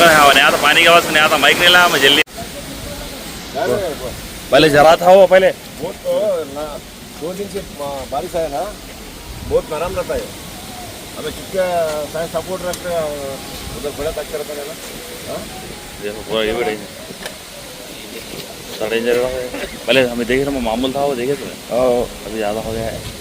अगर हवा नहीं आता पानी की आवाज़ से नहीं आता माइक नहीं लाया मैं जल्दी पहले जरा था वो पहले। बहुत तो दो दिन से बारिश आया ना बहुत नरम रहता है। हमें चुपके सारे सपोर्ट रखते हैं, उधर बड़ा तक रहता है ना। हाँ? देखो पूरा ये भी डेंजर साढ़े पहले हमें देखे थे मामूल था वो देखे थे और अभी ज़्यादा हो गया है।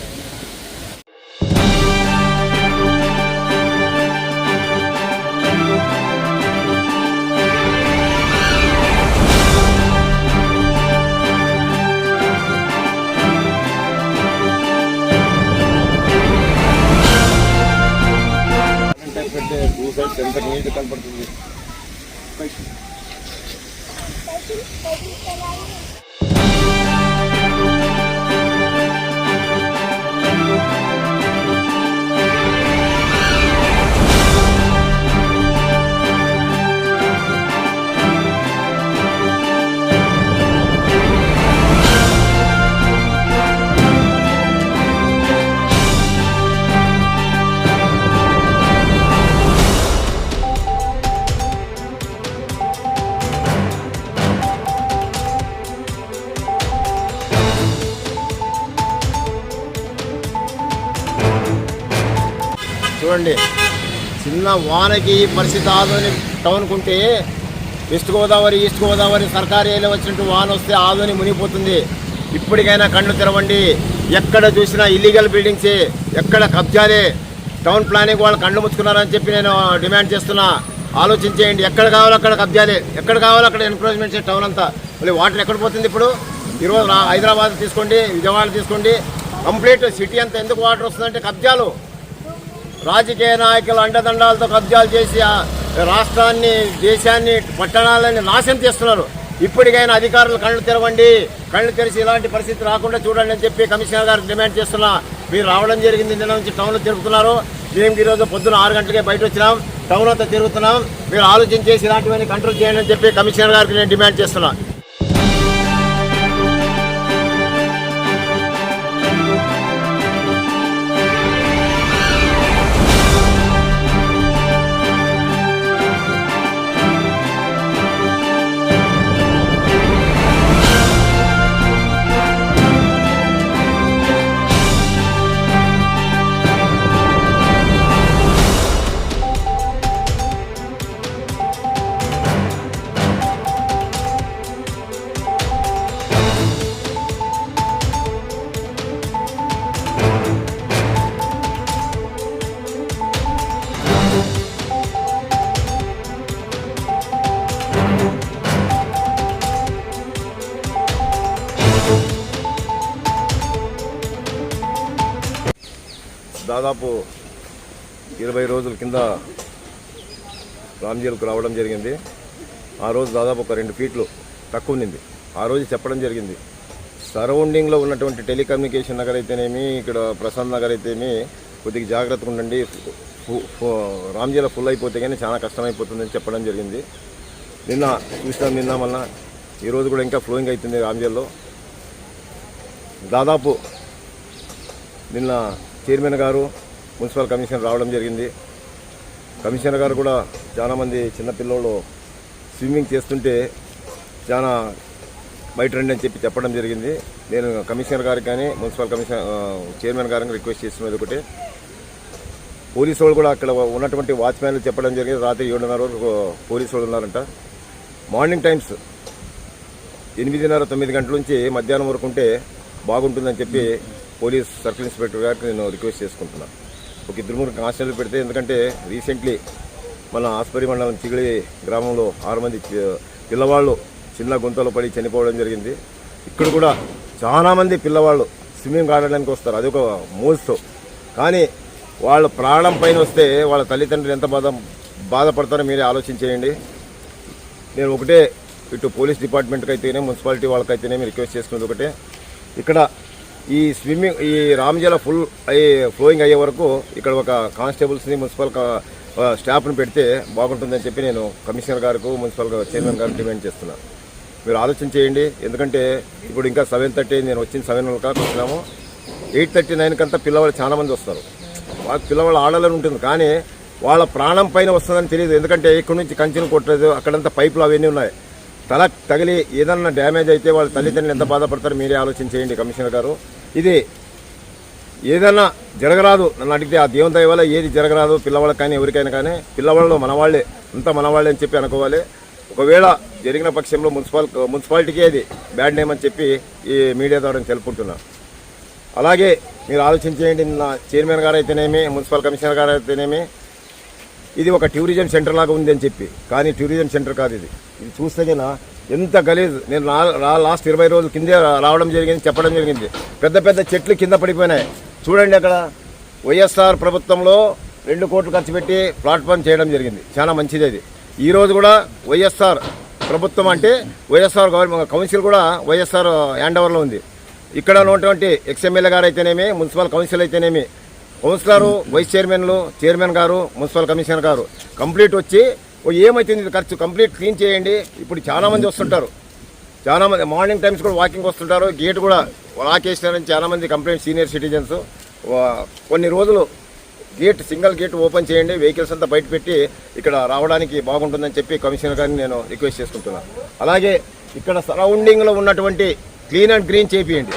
చూడండి. చిన్న వానకి పరిస్థితి పరిస్థితి ఆదోని టౌన్కుంటే వెస్ట్ గోదావరి ఈస్ట్ గోదావరి సర్కారీ ఏరియాలో వచ్చినట్టు వాన వస్తే ఆదోని మునిగిపోతుంది. ఇప్పటికైనా కళ్ళు తెరవండి. ఎక్కడ చూసినా ఇల్లీగల్ బిల్డింగ్సే ఎక్కడ కబ్జాలే. టౌన్ ప్లానింగ్ వాళ్ళు కళ్ళు ముచ్చుకున్నారని చెప్పి నేను డిమాండ్ చేస్తున్నా. ఆలోచించేయండి. ఎక్కడ కావాలో అక్కడ కబ్జాలే. ఎక్కడ కావాలో అక్కడ ఎన్క్రోచ్మెంట్ చేసే టౌన్ అంతా. మళ్ళీ వాటర్ ఎక్కడ పోతుంది ఇప్పుడు? ఈరోజు హైదరాబాద్ తీసుకోండి విజయవాడ తీసుకోండి. కంప్లీట్ సిటీ అంతా ఎందుకు వాటర్ వస్తుందంటే కబ్జాలు. రాజకీయ నాయకులు అండదండాలతో కబ్జాలు చేసి రాష్ట్రాన్ని దేశాన్ని పట్టణాలని నాశనం చేస్తున్నారు. ఇప్పటికైనా అధికారులు కళ్ళు తెరవండి. కళ్ళు తెరిచి ఇలాంటి పరిస్థితి రాకుండా చూడండి అని చెప్పి కమిషనర్ గారికి డిమాండ్ చేస్తున్నా మీరు రావడం జరిగింది నిన్న నుంచి టౌన్లో తిరుగుతున్నారు. మేము ఈరోజు పొద్దున ఆరు గంటలకే బయట వచ్చినాం. టౌన్ అంతా తిరుగుతున్నాం. మీరు ఆలోచన చేసి ఇలాంటివన్నీ కంట్రోల్ చేయండి అని చెప్పి కమిషనర్ గారికి నేను డిమాండ్ చేస్తున్నా. దాదాపు ఇరవై రోజుల కింద రామ్జీలకు రావడం జరిగింది. ఆ రోజు దాదాపు ఒక రెండు ఫీట్లు తక్కువ ఉన్నింది ఆ రోజు చెప్పడం జరిగింది. సరౌండింగ్లో ఉన్నటువంటి టెలికమ్యూనికేషన్ నగర్ అయితేనేమి ఇక్కడ ప్రసాద్ నగర్ అయితేమి కొద్దిగా జాగ్రత్తగా ఉండండి. రామ్జీల ఫుల్ అయిపోతే కానీ చాలా కష్టమైపోతుందని చెప్పడం జరిగింది. నిన్న చూసినాం నిన్న మళ్ళీ. ఈరోజు కూడా ఇంకా ఫ్లోయింగ్ అవుతుంది రామ్జీల్లో. దాదాపు నిన్న చైర్మన్ గారు మున్సిపల్ కమిషనర్ రావడం జరిగింది. కమిషనర్ గారు కూడా చాలామంది చిన్నపిల్లలు స్విమ్మింగ్ చేస్తుంటే చాలా బయట రండి అని చెప్పి చెప్పడం జరిగింది. నేను కమిషనర్ గారికి కానీ మున్సిపల్ కమిషనర్ చైర్మన్ గారికి రిక్వెస్ట్ చేస్తున్నది ఒకటి. పోలీసు వాళ్ళు కూడా అక్కడ ఉన్నటువంటి వాచ్మ్యాన్లు చెప్పడం జరిగింది. రాత్రి ఏడున్నర వరకు పోలీసు వాళ్ళు ఉన్నారంట. మార్నింగ్ టైమ్స్ ఎనిమిదిన్నర తొమ్మిది గంటల నుంచి మధ్యాహ్నం వరకు ఉంటే బాగుంటుందని చెప్పి పోలీస్ సర్కిల్ ఇన్స్పెక్టర్ గారికి నేను రిక్వెస్ట్ చేసుకుంటున్నాను ఒక ఇద్దరు ముగ్గురు కానిస్టేబుల్ పెడితే ఎందుకంటే రీసెంట్లీ మన ఆస్పరి మండలం చిగిలి గ్రామంలో ఆరు మంది పిల్లవాళ్ళు చిన్న గుంతలో పడి చనిపోవడం జరిగింది. ఇక్కడ కూడా చాలామంది పిల్లవాళ్ళు స్విమ్మింగ్ ఆడడానికి వస్తారు. అది ఒక కానీ వాళ్ళ ప్రాణం పైన వస్తే వాళ్ళ తల్లిదండ్రులు ఎంత బాధ బాధపడతారో మీరే ఆలోచించేయండి. నేను ఒకటే ఇటు పోలీస్ డిపార్ట్మెంట్కి అయితేనే మున్సిపాలిటీ వాళ్ళకైతేనే రిక్వెస్ట్ చేసుకున్నది ఒకటే. ఇక్కడ ఈ స్విమ్మింగ్ ఈ రామజల ఫుల్ అయ్యి ఫ్లోయింగ్ అయ్యే వరకు ఇక్కడ ఒక కానిస్టేబుల్స్ని మున్సిపల్ స్టాఫ్ని పెడితే బాగుంటుందని చెప్పి నేను కమిషనర్ గారికి మున్సిపల్ చైర్మన్ గారికి డిమాండ్ చేస్తున్నాను మీరు ఆలోచన చేయండి. ఎందుకంటే ఇప్పుడు ఇంకా సెవెన్ థర్టీ నేను వచ్చిన సెవెన్ కాక వచ్చినాము. ఎయిట్ థర్టీ నైన్ కంతా పిల్లవాళ్ళు చాలా మంది వస్తారు. వాళ్ళ పిల్లవాళ్ళు ఆడాలని ఉంటుంది కానీ వాళ్ళ ప్రాణం పైన వస్తుందని తెలియదు. ఎందుకంటే ఇక్కడ నుంచి కంచెలు కొట్టలేదు అక్కడంతా పైపులు అవన్నీ ఉన్నాయి. తల తగిలి ఏదన్నా డ్యామేజ్ అయితే వాళ్ళ తల్లిదండ్రులు ఎంత బాధపడతారో మీరే ఆలోచన చేయండి కమిషనర్ గారు. ఇది ఏదైనా జరగరాదు నన్ను అడిగితే ఆ దేవుని దయ వల్ల ఏది జరగరాదు పిల్లవాళ్ళకి కానీ ఎవరికైనా కానీ పిల్లవాళ్ళు మనవాళ్ళే అంతా మనవాళ్ళే అని చెప్పి అనుకోవాలి. ఒకవేళ జరిగిన పక్షంలో మున్సిపల్ మున్సిపాలిటీకే అది బ్యాడ్ నేమ్ అని చెప్పి ఈ మీడియా ద్వారా తెలుపుకుంటున్నాను అలాగే మీరు ఆలోచించేయండి నా చైర్మన్ గారు అయితేనేమి మున్సిపల్ కమిషనర్ గారు అయితేనేమి ఇది ఒక టూరిజం సెంటర్ లాగా ఉంది అని చెప్పి. కానీ టూరిజం సెంటర్ కాదు ఇది. ఇది చూస్తే కన్నా ఎంత గలీజ్. నేను రా- లాస్ట్ ఇరవై రోజుల కిందే రావడం జరిగింది చెప్పడం జరిగింది. పెద్ద పెద్ద చెట్లు కింద పడిపోయినాయి. చూడండి అక్కడ. వైఎస్ఆర్ ప్రభుత్వంలో రెండు కోట్లు ఖర్చు పెట్టి ప్లాట్ఫామ్ చేయడం జరిగింది. చాలా మంచిది అది. ఈరోజు కూడా వైఎస్ఆర్ ప్రభుత్వం అంటే వైఎస్ఆర్ గవర్నమెంట్ కౌన్సిల్ కూడా వైఎస్ఆర్ హ్యాండ్ ఓవర్లో ఉంది. ఇక్కడ ఉన్నటువంటి ఎక్స్ఎమ్మెల్యే గారు అయితేనేమి మున్సిపల్ కౌన్సిల్ అయితేనేమి కౌన్సిలరు వైస్ చైర్మన్లు చైర్మన్ గారు మున్సిపల్ కమిషనర్ గారు కంప్లీట్ వచ్చి ఓ ఏమైతుంది ఖర్చు కంప్లీట్ క్లీన్ చేయండి. ఇప్పుడు చాలామంది వస్తుంటారు. చాలా మంది మార్నింగ్ టైమ్స్ కూడా వాకింగ్ వస్తుంటారు. గేట్ కూడా లాక్ వేసినారని కంప్లైంట్ సీనియర్ సిటిజన్స్. కొన్ని రోజులు గేట్ సింగిల్ గేట్ ఓపెన్ చేయండి. వెహికల్స్ అంతా బయట పెట్టి ఇక్కడ రావడానికి బాగుంటుందని చెప్పి కమిషనర్ గారిని నేను రిక్వెస్ట్ చేసుకుంటున్నాను అలాగే ఇక్కడ సరౌండింగ్లో ఉన్నటువంటి క్లీన్ అండ్ గ్రీన్ చేపియండి.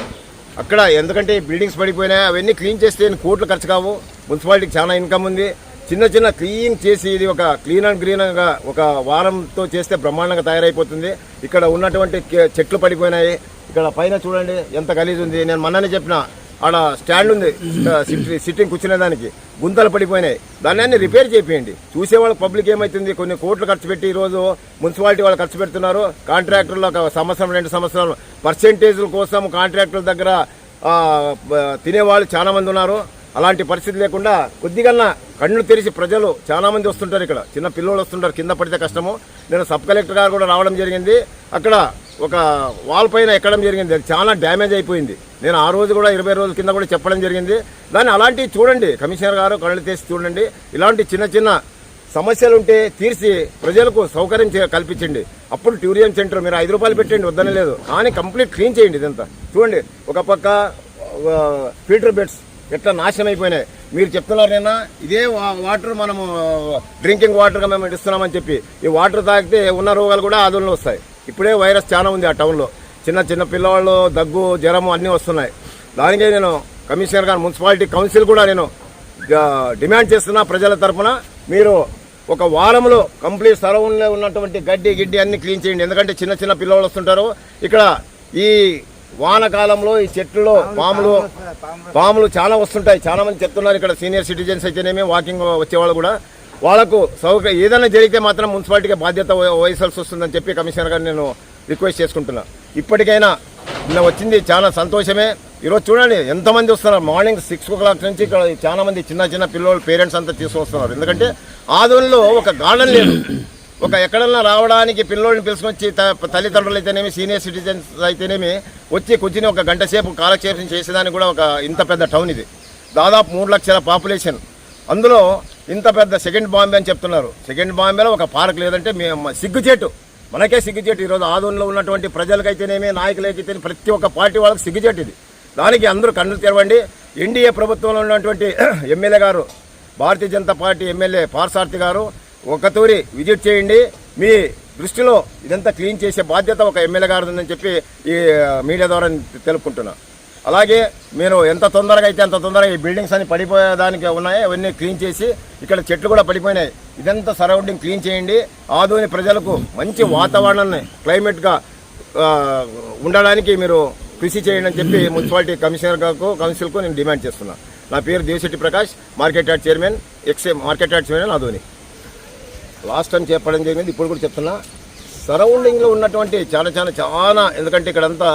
అక్కడ ఎందుకంటే బిల్డింగ్స్ పడిపోయినాయి అవన్నీ క్లీన్ చేస్తే కోట్లు ఖర్చు కావు. మున్సిపాలిటీకి చాలా ఇన్కమ్ ఉంది. చిన్న చిన్న క్లీన్ చేసి ఇది ఒక క్లీన్ అండ్ గ్రీన్గా ఒక వారంతో చేస్తే బ్రహ్మాండంగా తయారైపోతుంది. ఇక్కడ ఉన్నటువంటి చెట్లు పడిపోయినాయి. ఇక్కడ పైన చూడండి ఎంత గలీజ్ ఉంది. నేను మొన్ననే చెప్పిన ఆడ స్టాండ్ ఉంది. సిట్- సిట్టింగ్ కూర్చునేదానికి గుంతలు పడిపోయినాయి. దాన్ని అన్ని రిపేర్ చేయండి చూసే వాళ్ళకి పబ్లిక్ ఏమైతుంది? కొన్ని కోట్లు ఖర్చు పెట్టి ఈరోజు మున్సిపాలిటీ వాళ్ళు ఖర్చు పెడుతున్నారు. కాంట్రాక్టర్లు ఒక సంవత్సరం రెండు సంవత్సరాలు. పర్సెంటేజ్ల కోసం కాంట్రాక్టర్ల దగ్గర తినేవాళ్ళు చాలా మంది ఉన్నారు. అలాంటి పరిస్థితి లేకుండా కొద్దిగా కళ్ళు తెరిచి ప్రజలు చాలా మంది వస్తుంటారు ఇక్కడ. చిన్న పిల్లలు వస్తుంటారు. కింద పడితే కష్టము. నేను సబ్ కలెక్టర్ గారు కూడా రావడం జరిగింది. అక్కడ ఒక వాల్ పైన ఎక్కడం జరిగింది. అది చాలా డ్యామేజ్ అయిపోయింది. నేను ఆ రోజు కూడా ఇరవై రోజుల కింద కూడా చెప్పడం జరిగింది. దాన్ని అలాంటివి చూడండి. కమిషనర్ గారు కళ్ళు తెరిచి చూడండి. ఇలాంటి చిన్న చిన్న సమస్యలు ఉంటే తీర్చి ప్రజలకు సౌకర్యం కల్పించండి. అప్పుడు టూరిజం సెంటర్ మీరు ఐదు రూపాయలు పెట్టండి వద్దనే లేదు కానీ కంప్లీట్ క్లీన్ చేయండి ఇదంతా. చూడండి. ఒక పక్క ఆ, ఫిల్టర్ బెడ్స్ ఎట్లా నాశనం అయిపోయినాయి మీరు చెప్తున్నారు నిన్న ఇదే వా- వాటర్ మనము డ్రింకింగ్ వాటర్గా మేము ఇస్తున్నామని చెప్పి. ఈ వాటర్ తాగితే ఉన్న రోగాలు కూడా ఆదులను వస్తాయి. ఇప్పుడే వైరస్ చాలా ఉంది ఆ టౌన్లో. చిన్న చిన్న పిల్లవాళ్ళు దగ్గు జ్వరము అన్నీ వస్తున్నాయి. దానికే నేను కమిషనర్ గారు మున్సిపాలిటీ కౌన్సిల్ కూడా నేను డిమాండ్ చేస్తున్నా ప్రజల తరఫున మీరు ఒక వారంలో కంప్లీట్ సరౌండ్లో ఉన్నటువంటి గడ్డి గిడ్డి అన్ని క్లీన్ చేయండి. ఎందుకంటే చిన్న చిన్న పిల్లలు వస్తుంటారు. ఇక్కడ ఈ వానకాలంలో ఈ చెట్లలో పాములు పాములు. చాలా వస్తుంటాయి. చాలా మంది చెప్తున్నారు ఇక్కడ సీనియర్ సిటిజన్స్ అయితేనేమి వాకింగ్ వచ్చేవాళ్ళు కూడా. వాళ్ళకు సౌకర్యం ఏదైనా జరిగితే మాత్రం మున్సిపాలిటీకి బాధ్యత వహ- వహించాల్సి వస్తుందని చెప్పి కమిషనర్ గారు నేను రిక్వెస్ట్ చేసుకుంటున్నా. ఇప్పటికైనా నిన్న వచ్చింది చాలా సంతోషమే. ఈరోజు చూడండి ఎంతమంది వస్తున్నారు. మార్నింగ్ సిక్స్ ఓ క్లాక్ నుంచి ఇక్కడ చాలా మంది చిన్న చిన్న పిల్లలు పేరెంట్స్ అంతా తీసుకొస్తున్నారు. ఎందుకంటే ఆదోనిలో ఒక గార్డెన్ లేదు. ఒక ఎక్కడన్నా రావడానికి పిల్లోడిని పిలుచుకొచ్చి తల్లిదండ్రులు అయితేనేమి సీనియర్ సిటిజన్స్ అయితేనేమి వచ్చి కూర్చుని ఒక గంట సేపు కాలక్షేపం చేసేదానికి కూడా ఒక ఇంత పెద్ద టౌన్ ఇది. దాదాపు మూడు లక్షల పాపులేషన్. అందులో ఇంత పెద్ద సెకండ్ బాంబే అని చెప్తున్నారు. సెకండ్ బాంబేలో ఒక పార్క్ లేదంటే మేము సిగ్గుచేటు. మనకే సిగ్గుచేటు. ఈరోజు ఆదోన్లో ఉన్నటువంటి ప్రజలకైతేనేమి నాయకులకైతే ప్రతి ఒక్క పార్టీ వాళ్ళకి సిగ్గుచేటు ఇది. దానికి అందరూ కన్నులు తెరవండి. ఎన్డీఏ ప్రభుత్వంలో ఉన్నటువంటి ఎమ్మెల్యే గారు భారతీయ జనతా పార్టీ ఎమ్మెల్యే పార్సార్థి గారు ఒక తూరి విజిట్ చేయండి. మీ దృష్టిలో ఇదంతా క్లీన్ చేసే బాధ్యత ఒక ఎమ్మెల్యే గారు ఉందని చెప్పి ఈ మీడియా ద్వారా తెలుపుకుంటున్నా. అలాగే మీరు ఎంత తొందరగా అయితే అంత తొందరగా ఈ బిల్డింగ్స్ అన్ని పడిపోయేదానికి ఉన్నాయి అవన్నీ క్లీన్ చేసి ఇక్కడ చెట్లు కూడా పడిపోయినాయి. ఇదంతా సరౌండింగ్ క్లీన్ చేయండి. ఆదోని ప్రజలకు మంచి వాతావరణాన్ని క్లైమేట్గా ఉండడానికి మీరు కృషి చేయండి అని చెప్పి మున్సిపాలిటీ కమిషనర్ గారు కౌన్సిల్కు నేను డిమాండ్ చేస్తున్నా. నా పేరు Devashetti Prakash market yard chairman ex market yard chairman Adoni last time చెప్పడం జరిగింది. ఇప్పుడు కూడా చెప్తున్నా. సరౌండింగ్లో ఉన్నటువంటి చాలా చాలా చాలా ఎందుకంటే ఇక్కడంతా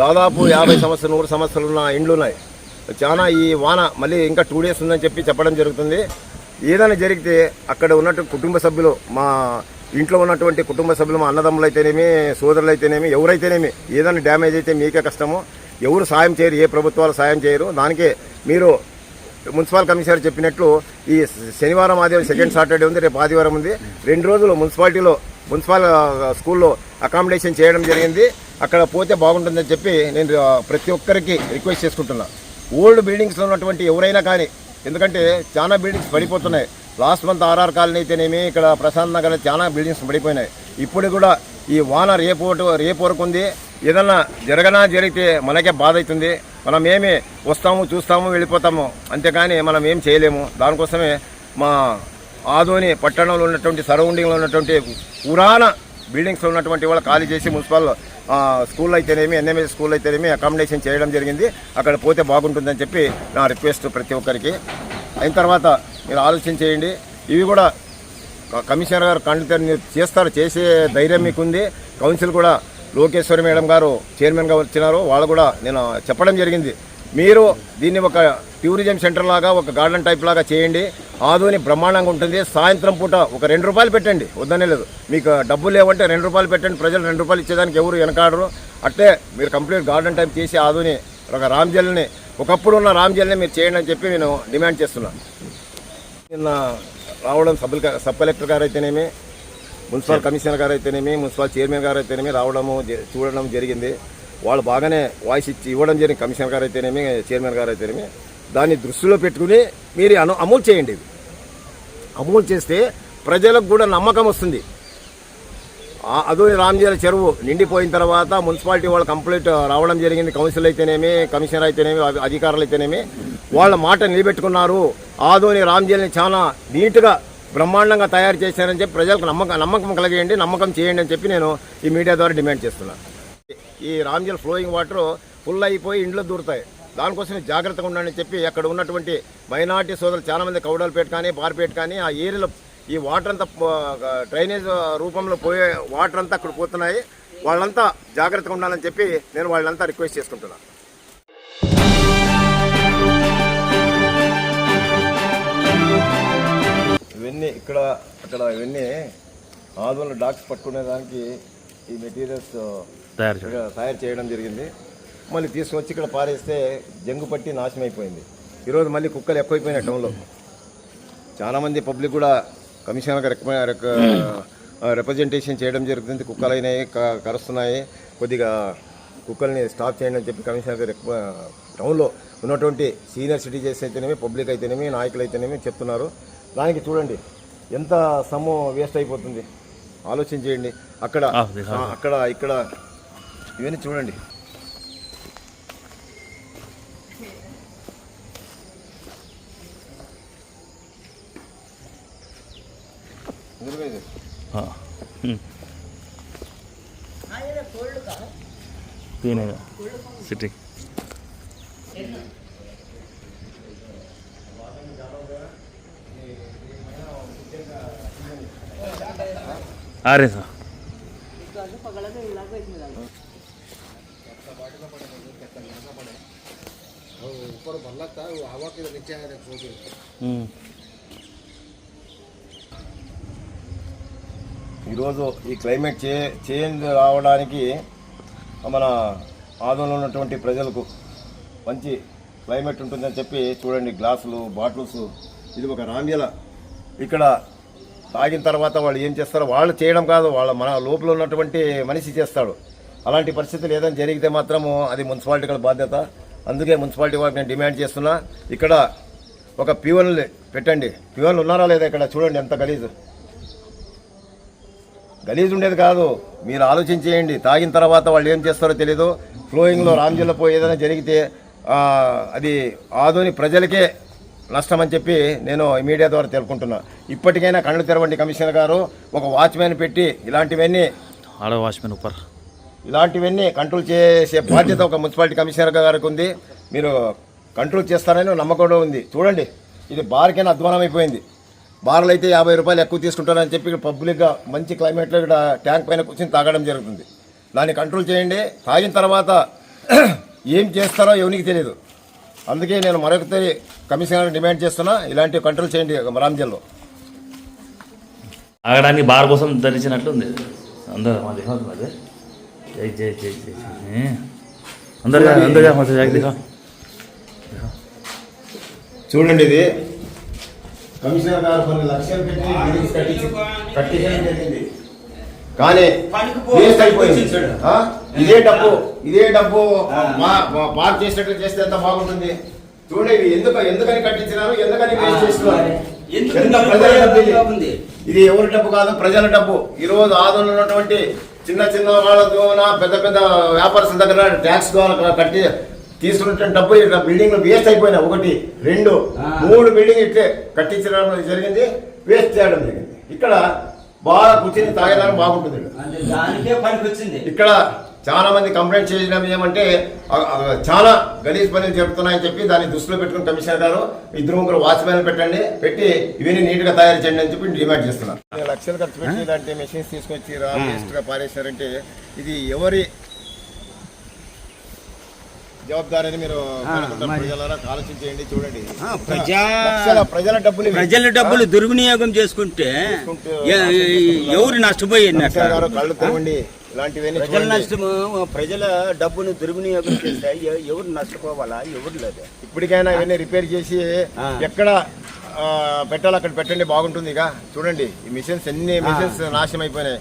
దాదాపు యాభై సంవత్సరాలు నూరు సంవత్సరాలు ఉన్న ఇండ్లు ఉన్నాయి. చాలా ఈ వాన మళ్ళీ ఇంకా టూ డేస్ ఉందని చెప్పి చెప్పడం జరుగుతుంది. ఏదైనా జరిగితే అక్కడ ఉన్నట్టు కుటుంబ సభ్యులు మా ఇంట్లో ఉన్నటువంటి కుటుంబ సభ్యులు మా అన్నదమ్ములు అయితేనేమి సోదరులు అయితేనేమి ఎవరైతేనేమి ఏదైనా డ్యామేజ్ అయితే మీకే కష్టము. ఎవరు సాయం చేయరు ఏ ప్రభుత్వాలు సాయం చేయరు. దానికే మీరు మున్సిపల్ కమిషనర్ చెప్పినట్లు ఈ శనివారం ఆదివారం సెకండ్ సాటర్డే ఉంది రేపు ఆదివారం ఉంది. రెండు రోజులు మున్సిపాలిటీలో మున్సిపల్ స్కూల్లో అకామిడేషన్ చేయడం జరిగింది. అక్కడ పోతే బాగుంటుందని చెప్పి నేను ప్రతి ఒక్కరికి రిక్వెస్ట్ చేసుకుంటున్నా. ఓల్డ్ బిల్డింగ్స్లో ఉన్నటువంటి ఎవరైనా కానీ ఎందుకంటే చాలా బిల్డింగ్స్ పడిపోతున్నాయి. లాస్ట్ మంత్ ఆర్ఆర్ కాలనీ అయితేనేమి ఇక్కడ ప్రశాంత్ నగర్ చాలా బిల్డింగ్స్ పడిపోయినాయి. ఇప్పుడు కూడా ఈ వాన రేపు రేపు వరకు ఉంది. ఏదన్నా జరగనా జరిగితే మనకే బాధ అవుతుంది మనం ఏమి వస్తాము చూస్తాము వెళ్ళిపోతాము అంతేకాని మనం ఏం చేయలేము. దానికోసమే మా ఆదోని పట్టణంలో ఉన్నటువంటి సరౌండింగ్లో ఉన్నటువంటి పురాణ బిల్డింగ్స్ ఉన్నటువంటి వాళ్ళు ఖాళీ చేసి మున్సిపల్ స్కూల్ అయితేనేమి ఎన్ఎంఎస్ స్కూల్ అయితేనేమి అకామిడేషన్ చేయడం జరిగింది. అక్కడ పోతే బాగుంటుందని చెప్పి నా రిక్వెస్ట్ ప్రతి ఒక్కరికి. అయిన తర్వాత మీరు ఆలోచన చేయండి. ఇవి కూడా కమిషనర్ గారు కండితే చేస్తారు చేసే ధైర్యం మీకుంది. కౌన్సిల్ కూడా లోకేశ్వరి మేడం గారు చైర్మన్గా వచ్చినారు వాళ్ళు కూడా నేను చెప్పడం జరిగింది. మీరు దీన్ని ఒక టూరిజం సెంటర్ లాగా ఒక గార్డెన్ టైప్ లాగా చేయండి. ఆధుని బ్రహ్మాండంగా ఉంటుంది. సాయంత్రం పూట ఒక రెండు రూపాయలు పెట్టండి. వద్దనే లేదు. మీకు డబ్బులు లేవంటే రెండు రూపాయలు పెట్టండి. ప్రజలు రెండు రూపాయలు ఇచ్చేదానికి ఎవరు వెనకాడరు. అట్టే మీరు కంప్లీట్ గార్డెన్ టైప్ చేసి ఆధుని ఒక రామ్జల్ని ఒకప్పుడు ఉన్న రామ్జల్ని మీరు చేయండి అని చెప్పి నేను డిమాండ్ చేస్తున్నాను. నిన్న రావడం సబ్ సబ్ కలెక్టర్ గారు అయితేనేమి మున్సిపల్ కమిషనర్ గారు అయితేనేమి మున్సిపల్ చైర్మన్ గారు అయితేనేమి రావడము చూడడం జరిగింది. వాళ్ళు బాగానే వాయిస్ ఇచ్చి ఇవ్వడం జరిగింది కమిషనర్ గారు అయితేనేమి చైర్మన్ గారు అయితేనేమి దాన్ని దృష్టిలో పెట్టుకుని మీరు అను అమలు చేయండి అమలు చేస్తే ప్రజలకు కూడా నమ్మకం వస్తుంది. అదోని రామజీల చెరువు నిండిపోయిన తర్వాత మున్సిపాలిటీ వాళ్ళు కంప్లీట్ రావడం జరిగింది. కౌన్సిల్ అయితేనేమి కమిషనర్ అయితేనేమి అధి- అధికారులు అయితేనేమి. వాళ్ళ మాట నిలబెట్టుకున్నారు. ఆదోని రామజీలని చాలా నీట్గా బ్రహ్మాండంగా తయారు చేశారని చెప్పి ప్రజలకు నమ్మకం నమ్మకం కలిగేయండి నమ్మకం చేయండి అని చెప్పి నేను ఈ మీడియా ద్వారా డిమాండ్ చేస్తున్నాను ఈ రామ్జల్ ఫ్లోయింగ్ వాటర్ ఫుల్ అయిపోయి ఇండ్లు దూరుతాయి. దానికోసం జాగ్రత్తగా ఉండాలని చెప్పి అక్కడ ఉన్నటువంటి మైనార్టీ సోదరులు చాలామంది మంది కౌడలపేట కానీ బార్పేట కానీ ఆ ఏరియాలో ఈ వాటర్ అంతా డ్రైనేజ్ రూపంలో పోయే వాటర్ అంతా అక్కడ పోతున్నాయి. వాళ్ళంతా జాగ్రత్తగా ఉండాలని చెప్పి నేను వాళ్ళంతా రిక్వెస్ట్ చేసుకుంటున్నాను ఇక్కడ అక్కడ ఇవన్నీ ఆదోళన డాక్స్ పట్టుకునే దానికి ఈ మెటీరియల్స్ తయారు చేయండి. ఇక్కడ తయారు చేయడం జరిగింది. మళ్ళీ తీసుకొచ్చి ఇక్కడ పారేస్తే జంగు పట్టి నాశనం అయిపోయింది. ఈరోజు మళ్ళీ కుక్కలు ఎక్కువైపోయినాయి టౌన్లో. చాలామంది పబ్లిక్ కూడా కమిషనర్గా రిక- రిప్రజెంటేషన్ చేయడం జరుగుతుంది. కుక్కలు అయినాయి కరుస్తున్నాయి. కొద్దిగా కుక్కల్ని స్టాప్ చేయండి అని చెప్పి కమిషనర్ గారు టౌన్లో ఉన్నటువంటి సీనియర్ సిటిజన్స్ అయితేనేమి పబ్లిక్ అయితేనేమి నాయకులు అయితేనేమి చెప్తున్నారు. దానికి చూడండి. ఎంత సొమ్ము వేస్ట్ అయిపోతుంది? ఆలోచన చేయండి అక్కడ ఆ, దిగా. ఆ, అక్కడ ఇక్కడ. ఇవన్నీ చూడండి. ఎదురుగా ఇది. हाँ हम्म। पीने का सिटी आ रहे सर हम्म ఈరోజు ఈ క్లైమేట్ చే చేంజ్ రావడానికి మన ఆదంలో ఉన్నటువంటి ప్రజలకు మంచి క్లైమేట్ ఉంటుందని చెప్పి చూడండి గ్లాసులు బాటిల్స్ ఇది ఒక రామ్యల ఇక్కడ తాగిన తర్వాత వాళ్ళు ఏం చేస్తారో వాళ్ళు చేయడం కాదు వాళ్ళ మన లోపల ఉన్నటువంటి మనిషి చేస్తాడు. అలాంటి పరిస్థితులు ఏదైనా జరిగితే మాత్రము అది మున్సిపాలిటీ బాధ్యత. అందుకే మున్సిపాలిటీ వాళ్ళకి నేను డిమాండ్ చేస్తున్నా. ఇక్కడ ఒక ప్యూవన్లు పెట్టండి. ప్యూవన్లు ఉన్నారా లేదా ఇక్కడ? చూడండి ఎంత గలీజు. గలీజ్ ఉండేది కాదు. మీరు ఆలోచించేయండి. తాగిన తర్వాత వాళ్ళు ఏం చేస్తారో తెలీదు. ఫ్లోయింగ్లో రామ్జిల్లో పోయి ఏదైనా జరిగితే అది ఆదోని ప్రజలకే నష్టమని చెప్పి నేను మీడియా ద్వారా తెలుపుకుంటున్నా. ఇప్పటికైనా కళ్ళు తెరవండి కమిషనర్ గారు. ఒక వాచ్మెన్ పెట్టి ఇలాంటివన్నీ ఆడో వాచ్మెన్ ఉప్పర్. ఇలాంటివన్నీ కంట్రోల్ చేసే బాధ్యత ఒక మున్సిపాలిటీ కమిషనర్ గారికి ఉంది. మీరు కంట్రోల్ చేస్తారని నమ్మకంలో ఉంది. చూడండి ఇది బార్కైనా అధ్వానం అయిపోయింది. బార్లు అయితే యాభై రూపాయలు ఎక్కువ తీసుకుంటారని చెప్పి ఇక్కడ పబ్లిక్గా మంచి క్లైమేట్లో ఇక్కడ ట్యాంక్ పైన కూర్చొని తాగడం జరుగుతుంది. దాన్ని కంట్రోల్ చేయండి. తాగిన తర్వాత ఏం చేస్తారో ఎవరికి తెలియదు అందుకే నేను మరొకసారి కమిషనర్ డిమాండ్ చేస్తున్నా ఇలాంటి కంట్రోల్ చేయండి రామ్జల్లో. ఆగడానికి బార్ కోసం ధరించినట్లుంది. అందరూ మాది అదే జై జై జై జై అందరు అందరు చూడండి ఇది. కమిషనర్ గారు కొన్ని లక్షలు పెట్టి బిల్డింగ్స్ కానీ ఇదే డబ్బు. ఇదే డబ్బు. మా- పార్క్ చేసినట్లు చేస్తే ఎంత బాగుంటుంది? చూడండి ఎందుకు ఎందుకని కట్టించినారు? ఎందుకని వేస్ట్ చేస్తున్నారు? ప్రజల డబ్బు ఇది? ఎవరి డబ్బు కాదు ప్రజల డబ్బు. ఈ రోజు ఆదంలో ఉన్నటువంటి చిన్న చిన్న వాళ్ళ ద్వారా పెద్ద పెద్ద వ్యాపారస్తుల దగ్గర ట్యాక్స్ ద్వారా కట్టి తీసుకున్న డబ్బు ఇక్కడ బిల్డింగ్ వేస్ట్ అయిపోయినాయి. ఒకటి రెండు. మూడు బిల్డింగ్ ఇట్లే కట్టించడం జరిగింది వేస్ట్ చేయడం జరిగింది. ఇక్కడ బాగా కూర్చొని తాగేదానికి బాగుంటుంది ఇక్కడ. చాలా మంది కంప్లైంట్ చేయడం ఏమంటే చాలా గలీజ్ పనులు జరుగుతున్నాయని చెప్పి దాన్ని దృష్టిలో పెట్టుకుని కమిషనర్ గారు ఇద్దరు ముగ్గురు వాచ్మెన్ పెట్టండి పెట్టి ఇవన్నీ నీట్గా తయారు చేయండి అని చెప్పి డిమాండ్ చేస్తున్నారు. లక్షలు ఖర్చు పెట్టి ఇలాంటి మెషిన్స్ తీసుకొచ్చి వేస్ట్గా పారేశారంటే ఇది ఎవరి మీరు ఆలోచించేయండి చూడండి. ఆ, ప్రజా లక్షల ప్రజల డబ్బులు. ప్రజల డబ్బులు దుర్వినియోగం చేసుకుంటే ఎవరు నష్టపోయింది గారు కళ్ళు తెరవండి ఇలాంటివన్నీ ప్రజల. నష్టము ప్రజల డబ్బును దుర్వినియోగం చేస్తే ఎవరు నష్టపోవాలా? ఎవరు లేదు? ఇప్పటికైనా ఇవన్నీ రిపేర్ చేసి. ఎక్కడ ఆ, పెట్టాలో అక్కడ పెట్టండి బాగుంటుంది ఇక. చూడండి ఈ మిషన్స్ ఎన్ని మిషన్స్ నాశనం అయిపోయినాయి.